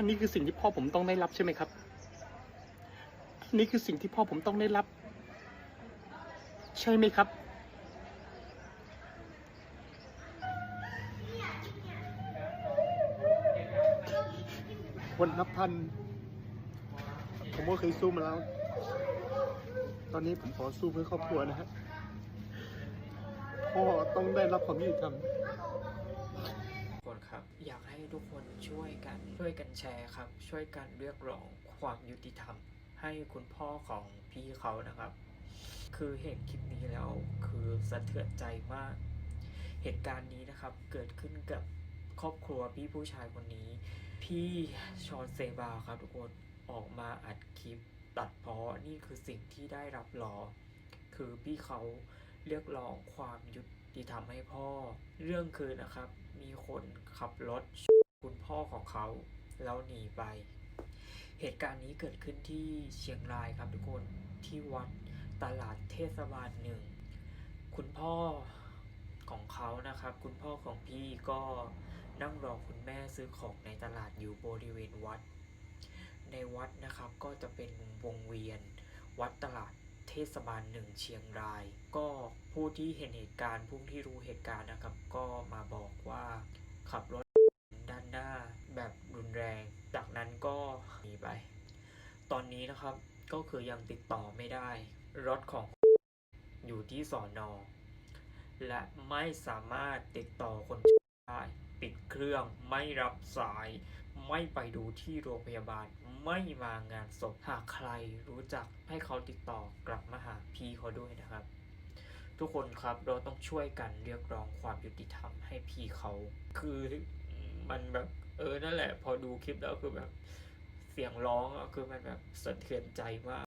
อันนี้คือสิ่งที่พ่อผมต้องได้รับใช่ไหมครับนนี้คือสิ่งที่พ่อผมต้องได้รับ ใช่ไหมครับวันนับพัน ผมก็เคยสู้มาแล้ว ตอนนี้ผมขอสู้เพื่อครอบครัวนะฮะพ่อต้องได้รับความยุติธรรม ช่วยกันแชร์ครับ ช่วยกันเรียกร้องความยุติธรรม ให้คุณพ่อของพี่เขานะครับ คือเห็นคลิปนี้แล้วคือสะเทือนใจมาก เหตุการณ์นี้นะครับเกิดขึ้นกับครอบครัวพี่ผู้ชายคนนี้ พี่ชอนเซบาครับทุกคนออกมาอัดคลิปตัดเพาะนี่คือสิ่งที่ได้รับรอ คือพี่เขาเรียกร้องความยุติธรรมให้พ่อ เรื่องคือนะครับ มีคนขับรถ คุณพ่อของเขาแล้วหนีไป เหตุการณ์นี้เกิดขึ้นที่เชียงรายครับทุกคนที่วัดตลาดเทศบาลหนึ่ง คุณพ่อของเขานะครับ คุณพ่อของพี่ก็นั่งรอคุณแม่ซื้อของในตลาดอยู่บริเวณวัด ในวัดนะครับก็จะเป็นวงเวียน วัดตลาดเทศบาลหนึ่งเชียงราย ก็ผู้ที่เห็นเหตุการณ์ผู้ที่รู้เหตุการณ์นะครับ ก็มาบอกว่าขับรถ หน้าแบบรุนแรง จากนั้นก็หนีไป ตอนนี้นะครับก็คือยังติดต่อไม่ได้ รถของอยู่ที่สอนอและไม่สามารถติดต่อคนได้ปิดเครื่องไม่รับสาย ไม่ไปดูที่โรงพยาบาล ไม่มางานศพหากใครรู้จักให้เขาติดต่อกลับมาหาพี่เขาด้วยนะครับ ทุกคนครับเราต้องช่วยกันเรียกร้องความยุติธรรมให้พี่เขาคือ มันแบบ เออนั่นแหละ พอดูคลิปแล้วคือแบบ เสียงร้องอะคือมันแบบสะเทือนใจมาก